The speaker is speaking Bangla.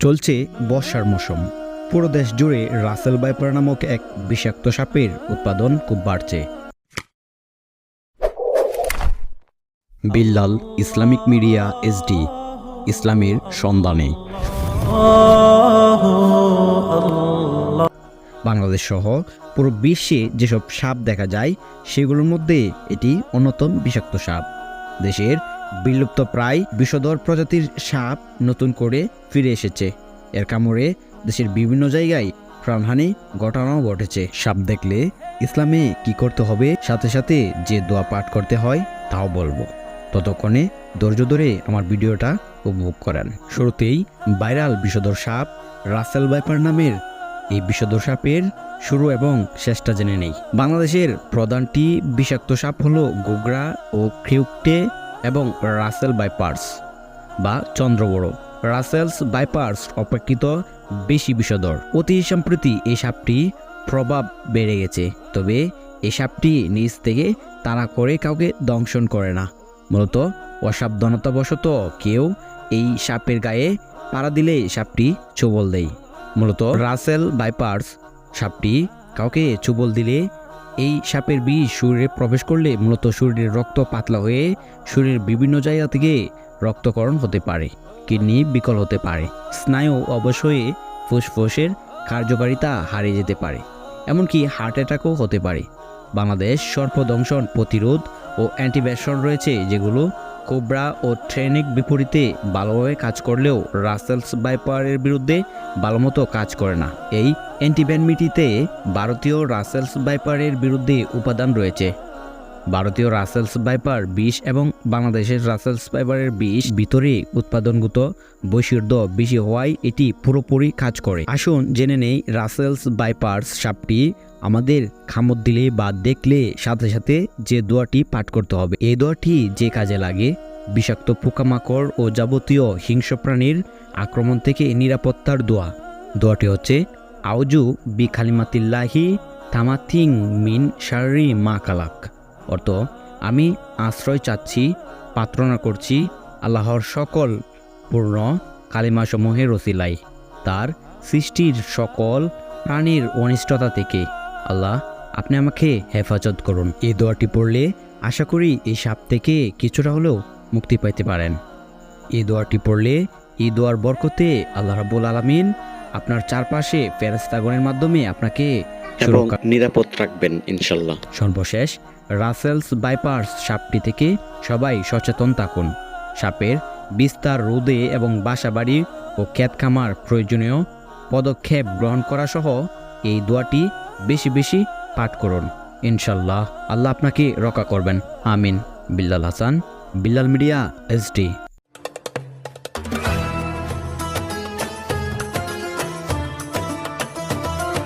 চলছে বর্ষার মৌসুম। পুরো দেশ জুড়ে রাসেল বাইপার নামক এক বিষাক্ত সাপের উৎপাদন খুব বাড়ছে। বিল্লাল, ইসলামিক মিডিয়া এসডি ইসলামের সন্ধানে। বাংলাদেশ সহ পুরো বিশ্বে যেসব সাপ দেখা যায়, সেগুলোর মধ্যে এটি অন্যতম বিষাক্ত সাপ। দেশের বিলুপ্ত প্রায় বিষধর প্রজাতির সাপ নতুন করে ফিরে এসেছে। এর কামড়ে দেশের বিভিন্ন জায়গায় প্রাণহানি ঘটনাও ঘটেছে। সাপ দেখলে ইসলামে কি করতে হবে, সাথে সাথে যে দোয়া পাঠ করতে হয় তাও বলব। ততক্ষণে ধৈর্য ধরে আমার ভিডিওটা উপভোগ করেন। শুরুতেই ভাইরাল বিষধর সাপ রাসেল বাইপার নামের এই বিষধর সাপের শুরু এবং শেষটা জেনে নেই। বাংলাদেশের প্রধানটি বিষাক্ত সাপ হলো গোগরা ও ক্রিউকটে এবং রাসেল বাইপার্স বা চন্দ্রবড় রাসেলস বাইপার্স অপেক্ষিত বেশি বিষধর। অতি সম্প্রতি এই সাপটি প্রভাব বেড়ে গেছে, তবে এই সাপটি নিজ থেকে তাড়া করে কাউকে দংশন করে না। মূলত অসাবধানতাবশত কেউ এই সাপের গায়ে পাড়া দিলে সাপটি চবল দেয়। মূলত রাসেল বাইপার্স সাপটি কাউকে চুবল দিলে এই সাপের বিষ শরীরে প্রবেশ করলে মূলত শরীরের রক্ত পাতলা হয়ে শরীরের বিভিন্ন জায়গা থেকে রক্তকরণ হতে পারে, কিডনি বিকল হতে পারে, স্নায়ু অবশ্যই ফুসফুসের কার্যকারিতা হারিয়ে যেতে পারে, এমনকি হার্ট অ্যাটাকও হতে পারে। বাংলাদেশ সর্পদংশন প্রতিরোধ ও অ্যান্টিব্যাশন রয়েছে যেগুলো কোবরা ও ট্রেনিক বিপরীতে ভালোভাবে কাজ করলেও রাসেলস বাইপারের বিরুদ্ধে ভালোমতো কাজ করে না। এই অ্যান্টিব্যানমিটিতে ভারতীয় রাসেলস বাইপারের বিরুদ্ধে উপাদান রয়েছে। ভারতীয় রাসেলস বাইপার বিষ এবং বাংলাদেশের রাসেলস বাইপারের বিষ ভিতরে উৎপাদনগত বৈশিষ্ট্য বেশি হওয়ায় এটি পুরোপুরি কাজ করে। আসুন জেনে নেই রাসেলস বাইপার্স সাপটি আমাদের খামত দিলে বা দেখলে সাথে সাথে যে দোয়াটি পাঠ করতে হবে। এই দোয়াটি যে কাজে লাগে, বিষাক্ত পোকামাকড় ও যাবতীয় হিংস্র প্রাণীর আক্রমণ থেকে নিরাপত্তার দোয়া। দোয়াটি হচ্ছে আউজু বি খালিমাতিল্লাহি তামাতিং মিন শারি মা কালাক অর্থ, আমি আশ্রয় চাচ্ছি, প্রার্থনা করছি আল্লাহর সকল পূর্ণ কালিমাসমূহের রসিলাই তার সৃষ্টির সকল প্রাণীর অনিষ্টতা থেকে। আল্লাহ আপনি আমাকে হেফাজত করুন। এই দোয়াটি পড়লে আশা করি এই সাপ থেকে কিছুটা হলেও মুক্তি পাইতে পারেন। এই দোয়াটি পড়লে এই দোয়ার বরকতে আল্লাহ রাব্বুল আলামিন আপনার চারপাশে ফেরেস্তাগণের মাধ্যমে আপনাকে নিরাপদ রাখবেন ইনশাল্লাহ সর্বশেষ রাসেলস বাইপার্স সাপটি থেকে সবাই সচেতন থাকুন। সাপের বিস্তার রোদে এবং বাসাবাড়ি ও ক্ষেত খামার প্রয়োজনীয় পদক্ষেপ গ্রহণ করা সহ এই দোয়াটি বেশি বেশি পাঠ করুন। ইনশাল্লাহ আল্লাহ আপনাকে রক্ষা করবেন। আমিন। Billal Hasan, Billal media SD